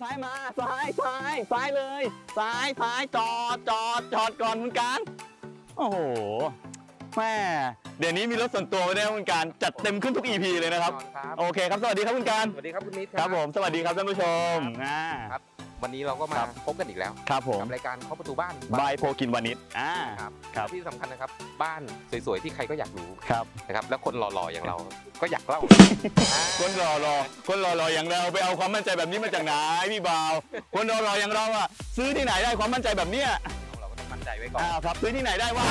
ซ้ายมาซ้ายซ้ายซ้ายเลยซ้ายซ้ายจอดจอดจอดก่อนคุณการโอ้โหแม่เดี๋ยวนี้มีรถส่วนตัวไม่ได้คุณการจัดเต็มขึ้นทุก EP เลยนะครับครับ โอเคครับสวัสดีครับคุณการสวัสดีครับคุณนิด ครับผมสวัสดีครับท่านผู้ชมอ่า ครับ วันนี้เราก็มาครับ พบกันอีกแล้วครับผมกับรายการเคาะประตูบ้านบายโพกินวานิชอ่า ครับครับ ที่สำคัญนะครับ บ้านสวยๆที่ใครก็อยากรู้ครับ นะครับ แล้วคนหล่อๆอย่างเราก็อยากเล่า คนรอรอคนรอรออย่างเราไปเอาความมั่นใจแบบนี้มาจากไหนพี่บ่าว คนรอรออย่างเราอะซื้อที่ไหนได้ความมั่นใจแบบเนี้ยเราก็ต้องมั่นใจไว้ก่อนอ้าวครับซื้อที่ไหนได้วะ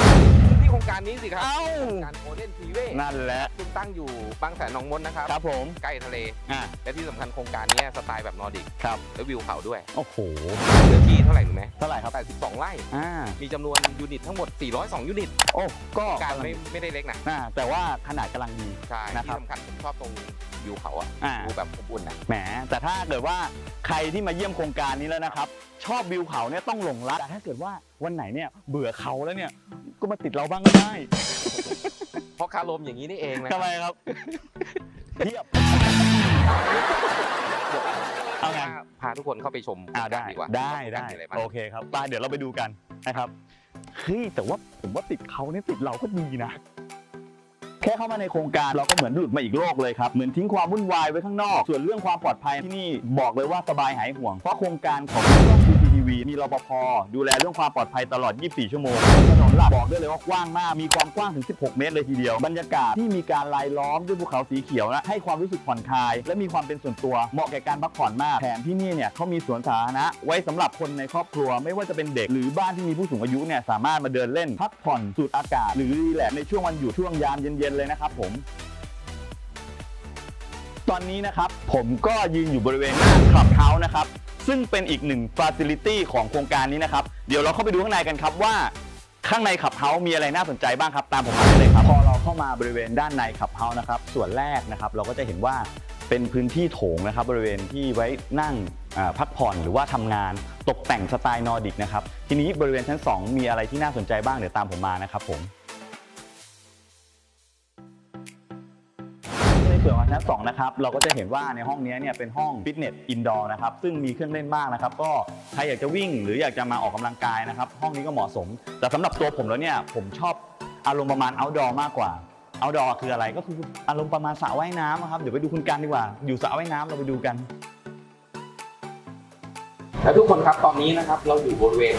ที่โครงการนี้สิครับเอ้า โครงการโอเดนทีเว่นั่นแหละ ซึ่งตั้งอยู่บางแสนหนองมนนะครับ ครับผม ใกล้ทะเล อ่าและที่สำคัญโครงการนี้สไตล์แบบนอร์ดิกครับ และวิวเขาด้วยโอ้โห เนื้อที่เท่าไหร่รู้ไหมเท่าไหร่ครับ 82 ไร่ อ่า มีจำนวนยูนิตทั้งหมด 402 ยูนิตโอ้ ก็การไม่ไม่ได้เล็กนะอ่าแต่ว่าขนาดกำลังดี ใช่นะครัที่บ สำคัญผมชอบตรงวิวเขาอะอ่า ดูแบบอบอุ่นนะ แหม แต่ถ้าเกิดว่าใครที่มาเยี่ยมโครงการนี้แล้วนะครับ ชอบวิวเขาเนี่ยต้องหลงรักแต่ถ้าเกิดว่า วันไหนเนี่ยเบื่อเขาแล้วเนี่ยก็มาติดเราบ้างก็ได้เพราะคารมอย่างนี้นี่เองนะทำไมครับเทียบเอาไงพาทุกคนเข้าไปชมอ่าได้ดีกว่าได้ว่าได้มีอะไรบ้างโอเคครับไปเดี๋ยวเราไปดูกันนะครับเฮ้ยแต่ว่าผมว่าติดเขาเนี่ยติดเราก็ดีนะแค่เข้ามาในโครงการเราก็เหมือนหลุดมาอีกโลกเลยครับเหมือนทิ้งความวุ่นวายไว้ข้างนอก ส่วนเรื่องความปลอดภัยที่นี่บอกเลยว่าสบายหายห่วงเพราะโครงการของ v มีรปภดูแลเรื่องความปลอดภัยตลอด 24 ชั่วโมงถนนหลักบอกได้เลยว่ากว้างมาก มีความกว้างถึง 16 เมตรเลยทีเดียว บรรยากาศที่มีการรายล้อมด้วยภูเขาสีเขียวนะให้ความรู้สึกผ่อนคลาย และมีความเป็นส่วนตัวเหมาะแก่การพักผ่อนมากแถมที่นี่เนี่ยเขามีสวนสาธารณะไว้สำหรับคนในครอบครัว ไม่ว่าจะเป็นเด็กหรือบ้านที่มีผู้สูงอายุเนี่ยสามารถมาเดินเล่นพักผ่อนสูดอากาศ หรือรีแลกซ์ในช่วงวันหยุดช่วงยามเย็นๆเลยนะครับผมตอนนี้นะครับผมก็ยืนอยู่บริเวณหน้าคลับเฮาส์นะครับ ซึ่งเป็นอีกหนึ่งฟ a ซิลิตี้ของโครงการนี้นะครับ เดี๋ยวเราเข้าไปดูข้างในกันครับว่า ข้างในขับเฮามีอะไรน่าสนใจบ้างครับ ตามผมมาเลยครับ พอเราเข้ามาบริเวณด้านในขับเฮานะครับ ส่วนแรกนะครับเราก็จะเห็นว่าเป็นพื้นที่โถงนะครับ บริเวณที่ไว้นั่งพักผ่อนหรือว่าทำงานตกแต่งสไตล์นอร์ดิกนะครับ ทีนี้บริเวณชั้น 2 มีอะไรที่น่าสนใจบ้างเดี๋ยวตามผมมานะครับผม ส่วนของชั้น2นะครับเราก็จะเห็นว่าในห้องนี้เนี่ยเป็นห้องฟิตเนสอินดอร์นะครับซึ่งมีเครื่องเล่นมากนะครับก็ใครอยากจะวิ่งหรืออยากจะมาออกกำลังกายนะครับห้องนี้ก็เหมาะสม แต่สำหรับตัวผมแล้วเนี่ยผมชอบอารมณ์ประมาณ outdoor มากกว่า outdoor คืออะไรก็คืออารมณ์ประมาณสระว่ายน้ำอะครับเดี๋ยวไปดูคุณกันดีกว่า อยู่สระว่ายน้ำเราไปดูกัน และทุกคนครับตอนนี้นะครับเราอยู่บริเวณ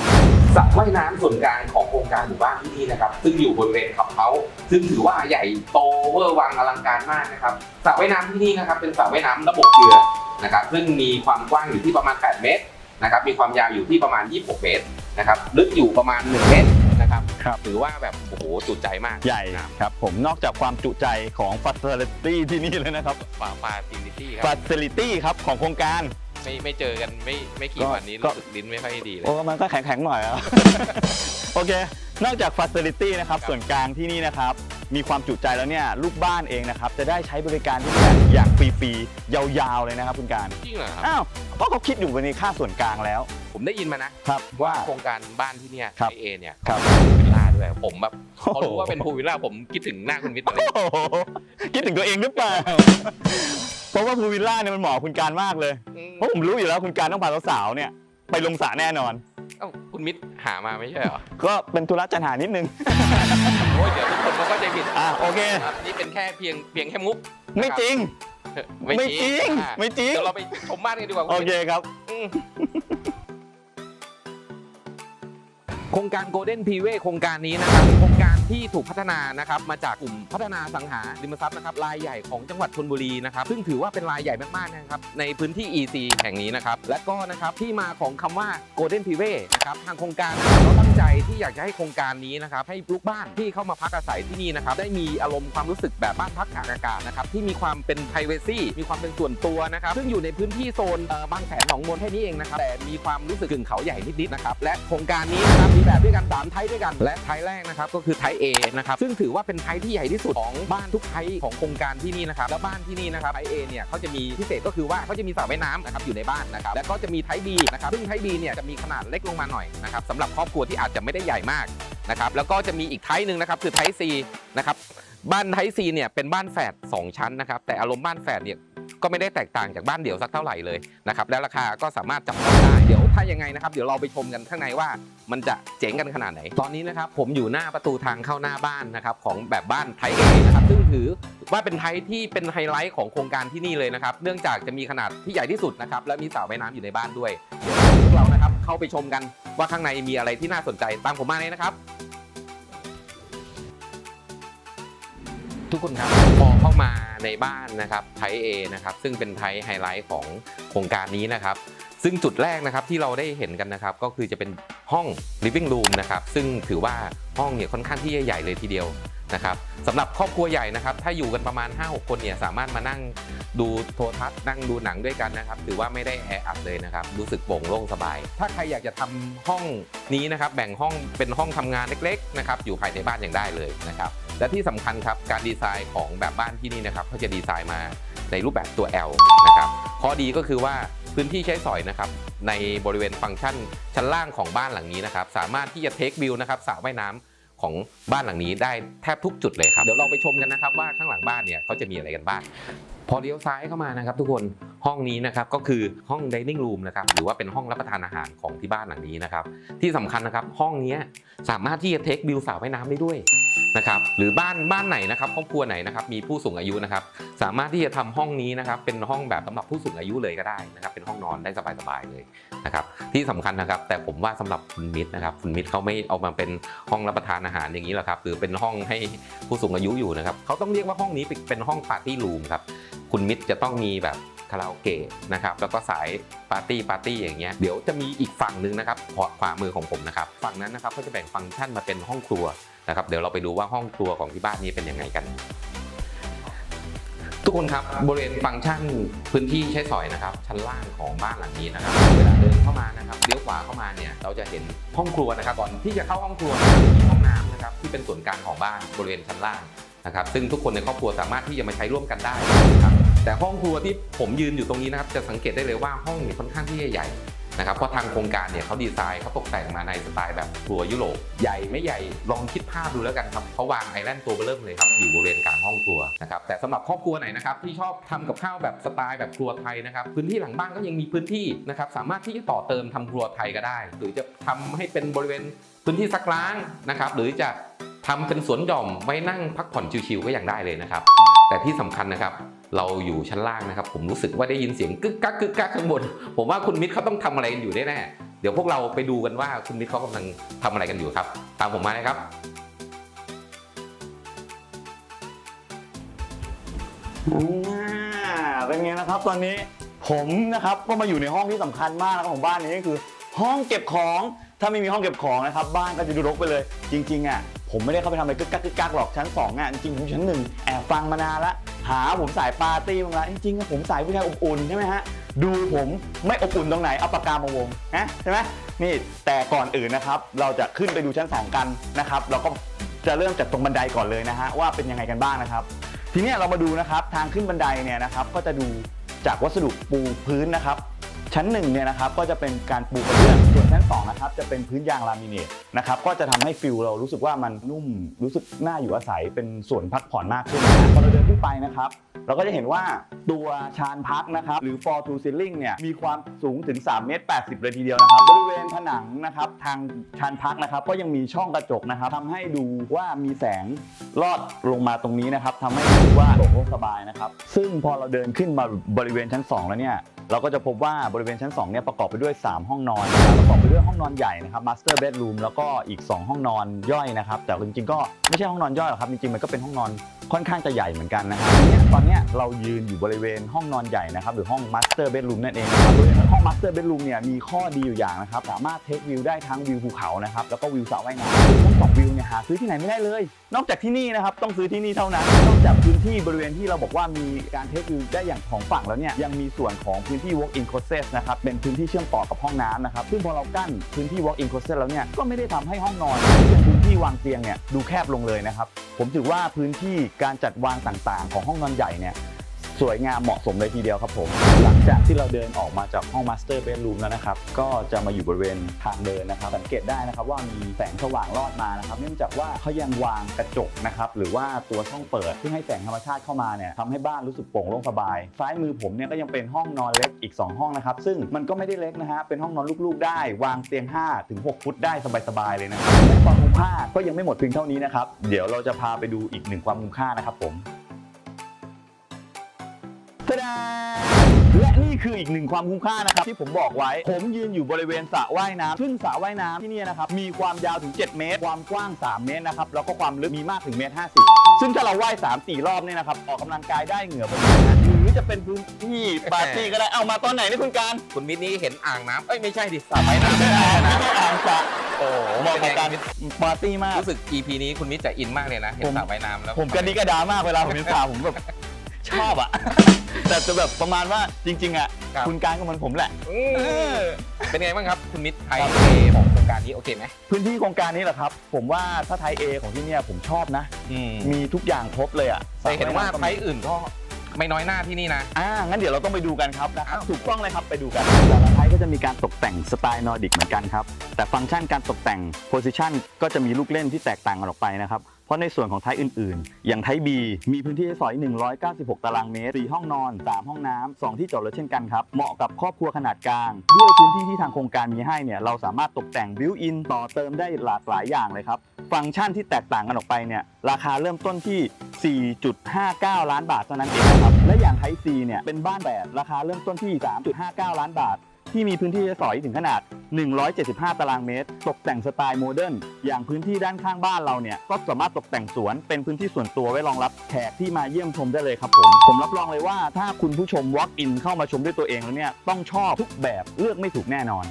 สระว่ายน้ำส่วนกลางของโครงการหมู่บ้านที่นี่นะครับ ซึ่งอยู่บริเวณขับเฮาส์ซึ่งถือว่าใหญ่โตเวอร์วังอลังการมากนะครับสระว่ายน้ำที่นี่นะครับเป็นสระว่ายน้ำระบบเกลือนะครับ ซึ่งมีความกว้างอยู่ที่ประมาณ 8 เมตรนะครับมีความยาวอยู่ที่ประมาณ 26 เมตรนะครับลึกอยู่ประมาณ 1 เมตรนะครับครับถือว่าแบบโอ้โหจุใจมากใหญ่ครับผมนอกจากความจุใจของ facility ที่นี่เลยนะครับฟาฟาซิลิตี้ครับ facility ครับของโครงการ ไม่ไม่เจอกันไม่ไม่กี่ก็วันนี้ก็รู้สึกลิ้นไม่ค่อยดีเลย โอ้มันก็แข็งๆหน่อยอะโอเค นอกจาก Facility นะครับครับ ส่วนกลางที่นี่นะครับ มีความจุใจแล้วเนี่ย ลูกบ้านเองนะครับ จะได้ใช้บริการที่นี่อย่างฟรีๆ ยาวๆ เลยนะครับคุณการ จริงเหรอครับ อ้าวเพราะเขาคิดอยู่ในค่าส่วนกลางแล้ว ผมได้ยินมานะครับว่าโครงการบ้านที่เนี่ยครับไอเอเนี่ยครับพูวิลล่า ด้วยผมแบบพอรู้โอ้โหว่าเป็นพูวิลล่าผมคิดถึงหน้าคุณวิทย์เลย โอ้โหคิดถึงตัวเองหรือเปล่า เพราะว่าพูลวิลล่าเนี่ยมันเหมาะกับคุณการมากเลย เพราะผมรู้อยู่แล้วคุณการต้องพาสาวๆเนี่ย ไปลงสระแน่นอน เอ้าคุณมิตรหามาไม่ใช่เหรอ ก็เป็นธุระจันหานิดนึง โอ้ยเดี๋ยวทุกคนเขาก็ใจผิดอะโอเค ครับนี่เป็นแค่เพียงเพียงแค่มุกไม่จริง ไม่จริงอะไม่จริง เดี๋ยวเราไปชมบ้านกันดีกว่าโอคุณเคมิตรครับ อืม โครงการโกลเด้นพีเวโครงการนี้นะครับ ที่ถูกพัฒนานะครับมาจากกลุ่มพัฒนาสังหาริมทรัพย์นะครับรายใหญ่ของจังหวัดชลบุรีนะครับซึ่งถือว่าเป็นรายใหญ่มากๆนะครับในพื้นที่ EC แห่งนี้นะครับและก็นะครับที่มาของคำว่า Golden p r i v a นะครับทางโครงการเราตั้งใจที่อยากจะให้โครงการนี้นะครับให้ลูกบ้านที่เข้ามาพักอาศัยที่นี่นะครับได้มีอารมณ์ความรู้สึกแบบบ้านพักตากอากาศนะครับที่มีความเป็น p r i เวซีมีความเป็นส่วนตัวนะครับซึ่งอยู่ในพื้นที่โซนบางแสนหนองมนแค่นี้เองนะครับแต่มีความรู้สึกกึ่งเขาใหญ่นิดๆนะครับและโครงการนี้นะครับมีแบบด้วยกันสามไทป์ด้วยกัน และไทป์แรกนะครับก็คือไทป์ A นะครับซึ่งถือว่าเป็นไทป์ที่ใหญ่ที่สุดของบ้านทุกไทป์ของโครงการที่นี่นะครับและบ้านที่นี่นะครับไทป์ A เนี่ยเขาจะมีพิเศษก็คือว่าเขาจะมีสระว่ายน้ำนะครับอยู่ในบ้านนะครับและก็จะมีไทป์ B นะครับซึ่งไทป์ B เนี่ยจะมีขนาดเล็กลงมาหน่อยนะครับสำหรับครอบครัวที่อาจจะไม่ได้ใหญ่มากนะครับแล้วก็จะมีอีกไทป์หนึ่งนะครับคือไทป์ C นะครับบ้านไทป์ C เนี่ยเป็นบ้านแฝดสองชั้นนะครับแต่อารมณ์บ้านแฝดเนี่ย ก็ไม่ได้แตกต่างจากบ้านเดี่ยวสักเท่าไหร่เลยนะครับและราคาก็สามารถจับต้องได้เดี๋ยวถ้ายังไงนะครับเดี๋ยวเราไปชมกันข้างในว่ามันจะเจ๋งกันขนาดไหน ตอนนี้นะครับผมอยู่หน้าประตูทางเข้าหน้าบ้านนะครับของแบบบ้านไทยเอนะครับซึ่งถือว่าเป็นไทยที่เป็นไฮไลท์ของโครงการที่นี่เลยนะครับ เนื่องจากจะมีขนาดที่ใหญ่ที่สุดนะครับและมีสระว่ายน้ำอยู่ในบ้านด้วยเดี๋ยวพวกเรานะครับเข้าไปชมกันว่าข้างในมีอะไรที่น่าสนใจตามผมมาเลยนะครับ ทุกคนครับพอเข้ามาในบ้านนะครับไทเอนะครับซึ่งเป็นไทไฮไลท์ของโครงการนี้นะครับ ซึ่งจุดแรกนะครับที่เราได้เห็นกันนะครับ ก็คือจะเป็นห้อง living room นะครับซึ่งถือว่าห้องเนี่ยค่อนข้างที่จะใหญ่เลยทีเดียว นะครับสำหรับครอบครัวใหญ่นะครับ ถ้าอยู่กันประมาณ 5-6 คนเนี่ยสามารถมานั่งดูโทรทัศน์นั่งดูหนังด้วยกันนะครับ ถือว่าไม่ได้แออัดเลยนะครับ รู้สึกโปร่งโล่งสบาย ถ้าใครอยากจะทำห้องนี้นะครับ แบ่งห้องเป็นห้องทำงานเล็กๆนะครับอยู่ภายในบ้านอย่างได้เลยนะครับ และที่สำคัญครับการดีไซน์ของแบบบ้านที่นี่นะครับเขาจะดีไซน์มาในรูปแบบตัว L นะครับข้อดีก็คือว่าพื้นที่ใช้สอยนะครับในบริเวณฟังก์ชันชั้นล่างของบ้านหลังนี้นะครับ สามารถที่จะเทควิวนะครับสระว่ายน้ำ ของบ้านหลังนี้ได้แทบทุกจุดเลยครับเดี๋ยวเราไปชมกันนะครับว่าข้างหลังบ้านเนี่ยเขาจะมีอะไรกันบ้างพอเลี้ยวซ้ายเข้ามานะครับทุกคน ห้องนี้นะครับก็คือห้อง dining room นะครับหรือว่าเป็นห้องรับประทานอาหารของที่บ้านหลังนี้นะครับที่สำคัญนะครับห้องนี้สามารถที่จะเทควิวสระว่ายน้ำได้ด้วยนะครับหรือบ้านบ้านไหนนะครับครอบครัวไหนนะครับมีผู้สูงอายุนะครับสามารถที่จะทำห้องนี้นะครับเป็นห้องแบบสำหรับผู้สูงอายุเลยก็ได้นะครับเป็นห้องนอนได้สบายๆเลยนะครับที่สำคัญนะครับแต่ผมว่าสำหรับคุณมิตรนะครับคุณมิตรเขาไม่เอามาเป็นห้องรับประทานอาหารอย่างนี้หรอกครับหรือเป็นห้องให้ผู้สูงอายุอยู่นะครับเขาต้องเรียกว่าห้องนี้เป็นห้องปาร์ตี้รูมครับคุณมิตรจะต้องมีแบบ คาราโอเกะนะครับแล้วก็สายปาร์ตี้ปาร์ตี้อย่างเงี้ยเดี๋ยวจะมีอีกฝั่งหนึ่งนะครับขวามือของผมนะครับฝั่งนั้นนะครับก็จะแบ่งฟังก์ชันมาเป็นห้องครัวนะครับเดี๋ยวเราไปดูว่าห้องครัวของที่บ้านนี้เป็นยังไงกัน ทุกคนครับบริเวณฟังก์ชันพื้นที่ใช้สอยนะครับ ชั้นล่างของบ้านหลังนี้นะครับเวลาเดินเข้ามานะครับเลี้ยวขวาเข้ามาเนี่ยเราจะเห็นห้องครัวนะครับก่อนที่จะเข้าห้องครัวนะมีห้องน้ำนะครับที่เป็นส่วนกลางของบ้านบริเวณชั้นล่างนะครับซึ่งทุกคนในครอบครัวสามารถที่จะมาใช้ร่วมกันได้นะครับ แต่ห้องครัวที่ผมยืนอยู่ตรงนี้นะครับจะสังเกตได้เลยว่าห้องเนี่ยค่อนข้างที่จะใหญ่นะครับเพราะทางโครงการเนี่ยเขาดีไซน์เขาตกแต่งมาในสไตล์แบบครัวยุโรปใหญ่ไม่ใหญ่ลองคิดภาพดูแล้วกันครับเขาวางไอแลนด์ตัวเบอร์เริ่มเลยครับอยู่บริเวณกลางห้องครัวนะครับแต่สำหรับครอบครัวไหนนะครับที่ชอบทำกับข้าวแบบสไตล์แบบครัวไทยนะครับพื้นที่หลังบ้านก็ยังมีพื้นที่นะครับสามารถที่จะต่อเติมทำครัวไทยก็ได้ หรือจะทำให้เป็นบริเวณพื้นที่ซักล้างนะครับหรือจะทำเป็นสวนหย่อมไว้นั่งพักผ่อนชิวๆก็ยังได้เลยนะครับแต่ที่สำคัญนะครับ เราอยู่ชั้นล่างนะครับ ผมรู้สึกว่าได้ยินเสียงกึกกักกึกกักข้างบน ผมว่าคุณมิตรเขาต้องทำอะไรกันอยู่แน่ๆเดี๋ยวพวกเราไปดูกันว่าคุณมิตรเขากำลังทำอะไรกันอยู่ครับ ตามผมมาเลยครับอ่าเป็นไงนะครับตอนนี้ผมนะครับก็มาอยู่ในห้องที่สำคัญมากนะครับของบ้านนี้ก็คือ ห้องเก็บของถ้าไม่มีห้องเก็บของนะครับบ้านก็จะดูรกไปเลย จริงๆอะผมไม่ได้เข้าไปทำอะไรกึกกักกึกกักหรอกชั้นสองอะจริงๆผมชั้นหนึ่งแอบฟังมานานละ หาผมสายปาร์ตี้มางล้วจริงๆอะผมสายผู้ชายอบอุ่นใช่ไหมฮะดูผมไม่อบอุ่นตรงไหนเอาปากกามาวงนะใช่ไหมนี่แต่ก่อนอื่นนะครับ เราจะขึ้นไปดูชั้นสองกันนะครับ เราก็จะเริ่มจากตรงบันไดก่อนเลยนะฮะว่าเป็นยังไงกันบ้างนะครับ ทีนี้เรามาดูนะครับทางขึ้นบันไดเนี่ยนะครับ ก็จะดูจากวัสดุปูพื้นนะครับ ชั้นหนึ่งเนี่ยนะครับก็จะเป็นการปูกระเบื้องส่วนชั้นสองนะครับจะเป็นพื้นยางลามิเนตนะครับก็จะทำให้ฟิลเรารู้สึกว่ามันนุ่มรู้สึกน่าอยู่อาศัยเป็นส่วนพักผ่อนมากขึ้นพอเราเดินขึ้นไปนะครับเราก็จะเห็นว่าตัวชานพักนะครับหรือ f o r to ceiling เนี่ยมีความสูงถึง3เมตร80 เลยทีเดียวนะครับบริเวณผนังนะครับทางชานพักนะครับก็ยังมีช่องกระจกนะครับทำให้ดูว่ามีแสงลอดลงมาตรงนี้นะครับทำให้รู้ว่าโปร่งสบายนะครับซึ่งพอเราเดินขึ้นมาบริเวณชั้น 2 แล้วเนี่ย เราก็จะพบว่าบริเวณชั้น2เนี่ยประกอบไปด้วย 3 ห้องนอนนะครับประกอบไปด้วยห้องนอนใหญ่นะครับ master bedroom แล้วก็อีก 2 ห้องนอนย่อยนะครับ แต่จริงๆก็ไม่ใช่ห้องนอนย่อยหรอกครับ จริงๆมันก็เป็นห้องนอนค่อนข้างจะใหญ่เหมือนกันนะครับตอนนี้เรายืนอยู่บริเวณห้องนอนใหญ่นะครับหรือห้อง master bedroom นั่นเองนะครับ บริเวณห้อง master bedroom เนี่ยมีข้อดีอยู่อย่างนะครับสามารถเทควิวได้ทั้งวิวภูเขานะครับแล้วก็วิวสระว่ายน้ำซึ่งทั้งสองวิวเนี่ยหาซื้อที่ไหนไม่ได้เลย นอกจากที่นี่นะครับต้องซื้อที่นี่เท่านั้นนอกจากพื้นที่บริเวณที่เราบอกว่ามีการเทควิวได้อย่างของฝั่งแล้วเนี่ยยังมีส่วนของพื้นที่ walk in closet นะครับเป็นพื้นที่เชื่อมต่อกับห้องน้ำนะครับซึ่งพอเรากั้นพื้นที่ walk in closet แล้วเนี่ยก็ไม่ได้ทำให้ห้องนอนที่เป็นพื้นที่วางเตียงเนี่ยดูแคบลงเลยนะครับผมถือว่าพื้นที่การจัดวางต่างๆ ของห้องนอนใหญ่เนี่ย สวยงามเหมาะสมเลยทีเดียวครับผม หลังจากที่เราเดินออกมาจากห้องมาสเตอร์เบดรูมแล้วนะครับ ก็จะมาอยู่บริเวณทางเดินนะครับ สังเกตได้นะครับว่ามีแสงสว่างลอดมานะครับ เนื่องจากว่าเขายังวางกระจกนะครับ หรือว่าตัวช่องเปิดที่ให้แสงธรรมชาติเข้ามาเนี่ยทำให้บ้านรู้สึกโปร่งโล่งสบาย ซ้ายมือผมเนี่ยก็ยังเป็นห้องนอนเล็กอีก 2 ห้องนะครับ ซึ่งมันก็ไม่ได้เล็กนะฮะ เป็นห้องนอนลูกๆ ได้ วางเตียง5ถึง6ฟุตได้สบายๆเลยนะครับความคุ้มค่าก็ยังไม่หมดเพียงเท่านี้นะครับ เดี๋ยวเราจะพาไปดูอีกหนึ่งความคุ้มค่านะครับผม ดาและนี่คืออีกหนึ่งความคุ้มค่านะครับที่ผมบอกไว้ ผมยืนอยู่บริเวณสระว่ายน้ำซึ่งสระว่ายน้ำที่เนี่ยนะครับมีความยาวถึง 7 เมตร ความกว้าง 3 เมตรนะครับแล้วก็ความลึกมีมากถึงเมตร50ซึ่งถ้าเราว่าย3 4 รอบเนี่ยนะครับออกกำลังกายได้เหงื่อพอดีนะหรือจะเป็นพื้นที่ปาร์ตี้ก็ได้เอามาตอนไหนนี่คุณการคุณมิตรนี่เห็นอ่างน้ำเอ้ยไม่ใช่ดิสระว่ายน้ำไม่ได้นะอ่างสระโอ้โหเหมาะกับการปาร์ตี้มากรู้สึก EP นี้คุณมิตรจะอินมากเลยนะเห็นผมสระว่ายน้ำแล้วผมกระดิกกระดามากเวลาผมเป็นสาวผมแบบ ชอบอะแต่จะแบบประมาณว่าจริง ๆอะครับ คุณการก็เหมือนผมแหละ อืมเป็นไงบ้างครับ คุณมิตรไทยเอของโครงการนี้โอเคไหมพื้นที่โครงการนี้แหละครับ ผมว่าถ้าไทยเอของที่เนี่ยผมชอบนะอืมมีทุกอย่างครบเลยอะแต่เห็นว่าไทไปยอื่นก็ไม่น้อยหน้าที่นี่นะ อ่างั้นเดี๋ยวเราต้องไปดูกันครับนะครับอ้าวถูกต้องเลยครับไปดูกันแต่ละไทยก็จะมีการตกแต่งสไตล์นอร์ดิกเหมือนกันครับ แต่ฟังก์ชันการตกแต่งโพซิชันก็จะมีลูกเล่นที่แตกต่างกันออกไปนะครับเพ ราะในส่วนของไทยอื่นๆ อย่างไทย B มีพื้นที่ให้สอย 196 ตารางเมตร 4 ห้องนอน 3 ห้องน้ำ2ที่จอดรถเช่นกันครับ เหมาะกับครอบครัวขนาดกลาง ด้วยพื้นที่ที่ทางโครงการมีให้เนี่ยเราสามารถตกแต่งบิวอินต่อเติมได้หลากหลายอย่างเลยครับ ฟังก์ชันที่แตกต่างกันออกไปเนี่ยราคาเริ่มต้นที่ 4.59 ล้านบาทเท่านั้นเองครับ และอย่างไทซีเนี่ยเป็นบ้านแบบราคาเริ่มต้นที่ 3.59 ล้านบาท ที่มีพื้นที่ใช้สอยถึงขนาด 175 ตารางเมตร ตกแต่งสไตล์โมเดิร์นอย่างพื้นที่ด้านข้างบ้านเราเนี่ยก็สามารถตกแต่งสวนเป็นพื้นที่ส่วนตัวไว้รองรับแขกที่มาเยี่ยมชมได้เลยครับผม ผมรับรองเลยว่าถ้าคุณผู้ชม walk in เข้ามาชมด้วยตัวเองแล้วเนี่ยต้องชอบทุกแบบเลือกไม่ถูกแน่นอน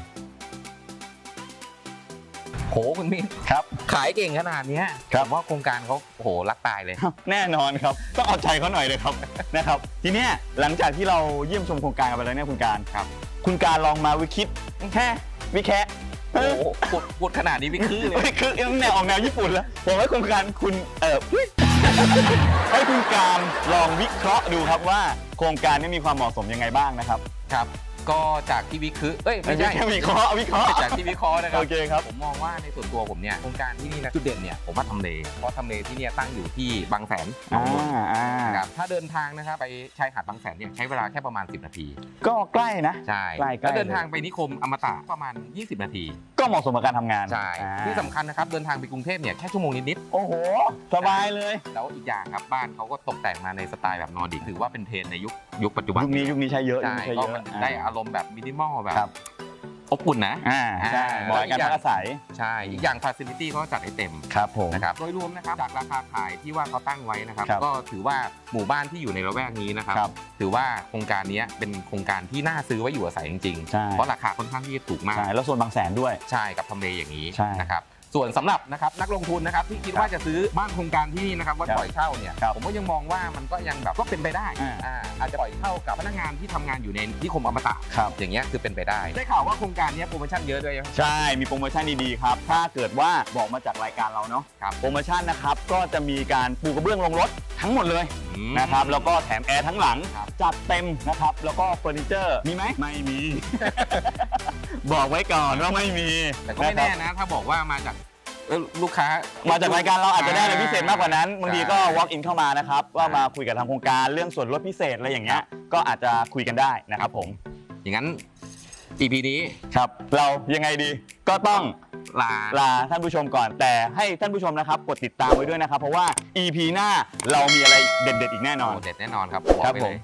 โหคุณมิตรครับ ขายเก่งขนาดเนี้ยครับ ผมว่าโครงการเขาโหรักตายเลย แน่นอนครับ ต้องเอาใจเขาหน่อยเลยครับ นะครับ ทีเนี้ยหลังจากที่เราเยี่ยมชมโครงการกันไปแล้วเนี่ยคุณการครับ คุณการลองมาวิคิดแค่วิแคะโอ้โหพูดพูดขนาดนี้ไม่คือเลยเฮ้ยคือแนวออกแนวญี่ปุ่นแล้วผมให้โครงการคุณเออให้คุณการลองวิเคราะห์ดูครับว่า โครงการนี้มีความเหมาะสมยังไงบ้างนะครับ ครับ ก็จากที่วิคือเอ้ยไม่ใช่แค่วิเคราะห์วิเคราะห์จากที่วิเคราะห์นะครับ โอเคครับ ผมมองว่าในส่วนตัวผมเนี่ยโครงการที่นี่นะจุดเด่นเนี่ยผมว่าทำเลเพราะทำเลที่เนี่ยตั้งอยู่ที่บางแสนหนองบัวอ่านะครับถ้าเดินทางนะครับไปชายหาดบางแสนเนี่ยใช้เวลาแค่ประมาณ 10 นาที ก็ใกล้นะ ใช่ใกล้ๆ แล้วเดินเลยทางไปนิคมอมตะประมาณ 20 นาที ก็เหมาะสมกับการทำงานใช่ อ่าที่สำคัญนะครับเดินทางไปกรุงเทพเนี่ยแค่ชั่วโมงนิดโอ้โห สบายเลย ๆแล้วอีกอย่างครับบ้านเขาก็ตกแต่งมาในสไตล์แบบนอร์ดิกถือว่าเป็นเทรนด์ในยุค ยุคปัจจุบันยุคนี้ยุคนี้ใช้เยอะยุใช่คนี้ใช้ก็เยอะมันได้อารมณ์แบบมินิมอลแบบครับอบอุ่นนะอ่าใช่อ่าเหมาะกับการพักอาศัยใช่อีกอย่างฟ a ซิลิตี้เขาก็จัดให้เต็มครับผมนะครับโดยรวมนะครับจากราคาขายที่ว่าเขาตั้งไว้นะครับครับก็ถือว่าหมู่บ้านที่อยู่ในละแวกนี้นะครับครับ ถือว่าโครงการนี้เป็นโครงการที่น่าซื้อไว้อยู่อาศัยจริงใช่ๆเพราะราคาค่อนข้างที่จะถูกมากใช่แล้วโซนบางแสนด้วยใช่กับทำเลอย่างนี้ใช่นะครับ ส่วนสำหรับนะครับนักลงทุนนะครับที่คิดว่าจะซื้อบ้านโครงการที่นี่นะครับว่าครับปล่อยเช่าเนี่ยครับผมก็ยังมองว่ามันก็ยังแบบก็เป็นไปได้อ่า อ่าอาจจะปล่อยเช่ากับพนักงานที่ทำงานอยู่ในนิคมอมตะครับอย่างเงี้ยคือเป็นไปได้ได้ข่าวว่าโครงการเนี้ยโปรโมชั่นเยอะด้วยใช่ มีโปรโมชั่นดีๆครับ ถ้าเกิดว่าบอกมาจากรายการเราเนาะ ครับ โปรโมชั่นนะครับ ก็จะมีการปูกระเบื้องลงรถทั้งหมดเลยนะครับ แล้วก็แถมแอร์ทั้งหลัง ครับ จัดเต็มนะครับ แล้วก็เฟอร์นิเจอร์ มีไหม ไม่มี บอกไว้ก่อนว่าไม่มีแต่ก็ไม่ะคแน่รับนะ ถ้าบอกว่ามาจากเอ่อลูกค้ามาจากรายการเราอาจจะได้อะไรพิเศษมากกว่านั้นใช่บางทีก็ walk in เข้ามานะครับ ว่ามาคุยกับทางโครงการเรื่องส่วนลดพิเศษอะไรอย่างเงี้ยก็อาจจะคุยกันได้นะครับผม อย่างนั้น EP นี้ครับเรายังไงดีก็ต้องลาลาท่านผู้ชมก่อน แต่ให้ท่านผู้ชมนะครับกดติดตามไว้ด้วยนะครับ เพราะว่า EP หน้าเรามีอะไรเด็ดๆอีกแน่นอนโอ้เด็ดแน่นอนครับบอกครับไปผเลมย